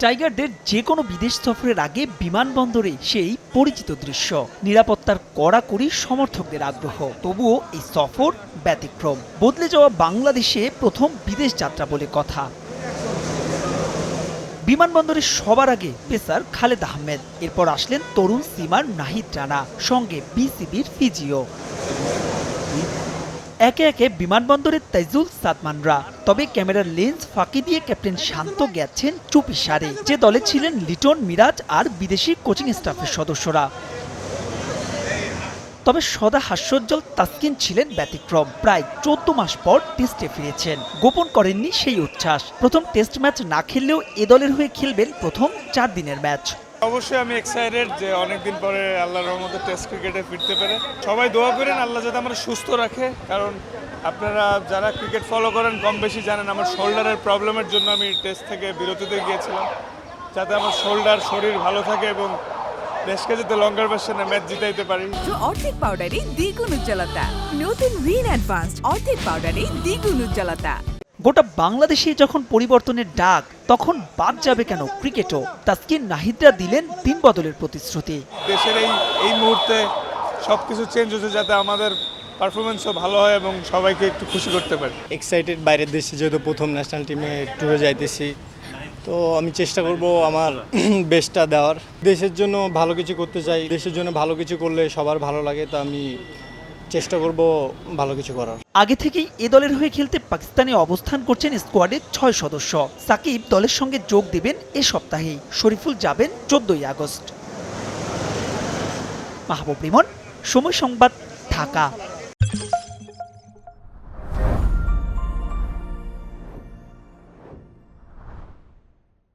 টাইগারদের যে কোনো বিদেশ সফরের আগে বিমানবন্দরে সেই পরিচিত দৃশ্য। নিরাপত্তার কড়াকড়ি সমর্থকদের আগ্রহ। তবুও এই সফর ব্যতিক্রম। বদলে যাওয়া বাংলাদেশে প্রথম বিদেশ যাত্রা বলে কথা। বিমানবন্দরে সবার আগে পেসার খালেদ আহমেদ। এরপর আসলেন তরুণ সিমার নাহিদ রানা, সঙ্গে বিসিবির ফিজিও। একে একে বিমানবন্দরের তাইজুল সাদমানরা। তবে ক্যামেরার লেন্স ফাঁকি দিয়ে ক্যাপ্টেন শান্ত গেছেন চুপি সারে যে দলে ছিলেন লিটন, মিরাজ আর বিদেশি কোচিং স্টাফের সদস্যরা। তবে সদা হাস্যোজ্জ্বল তাসকিন ছিলেন ব্যতিক্রম। প্রায় চোদ্দ মাস পর টেস্টে ফিরেছেন। গোপন করেননি সেই উচ্ছ্বাস। প্রথম টেস্ট ম্যাচ না খেললেও এ দলের হয়ে খেলবেন প্রথম চার দিনের ম্যাচ। অবশ্যই আমি এক্সাইটেড যে অনেকদিন পরে আল্লাহর রহমতে টেস্ট ক্রিকেটে ফিরতে পেরে। সবাই দোয়া করেন, আল্লাহ যাতে আমরা সুস্থ রাখে। কারণ আপনারা যারা ক্রিকেট ফলো করেন, কম বেশি জানেন আমার শোল্ডারের প্রবলেমের জন্য আমি টেস্ট থেকে বিরতিতে গিয়েছিলাম। যাতে আমার শোল্ডার শরীর ভালো থাকে এবং দেশকে যাতে লঙ্গার ভার্সনে ম্যাচ জিতাইতে পারি। অর্ধেক পাউডারে দ্বিগুণ উজ্জ্বলতা। নতুন রিন অ্যাডভান্সড অর্ধেক পাউডারে দ্বিগুণ উজ্জ্বলতা। গোটা বাংলাদেশে যখন পরিবর্তনের ডাক তখন বাদ যাবে কেন ক্রিকেটও? তাসকিন নাহিদরা দিলেন দিন বদলের প্রতিশ্রুতি। দেশের এই এই মুহূর্তে সব কিছু চেঞ্জ হচ্ছে যাতে আমাদের পারফরমেন্সও ভালো হয় এবং সবাইকে একটু খুশি করতে পারে। এক্সাইটেড বাইরের দেশে যেহেতু প্রথম ন্যাশনাল টিমে ট্যুরে যাইতেছি তো আমি চেষ্টা করব আমার বেস্টটা দেওয়ার। দেশের জন্য ভালো কিছু করতে চাই দেশের জন্য ভালো কিছু করলে সবার ভালো লাগে তো আমি চেষ্টা করব ভালো কিছু করার। আগে থেকেই এ দলের হয়ে খেলতে পাকিস্তানে অবস্থান করছেন স্কোয়াডের ছয় সদস্য। সাকিব দলের সঙ্গে যোগ দেবেন এ সপ্তাহেই। শরীফুল যাবেন চোদ্দই আগস্ট। মাহবুব রিমন সময় সংবাদ, ঢাকা।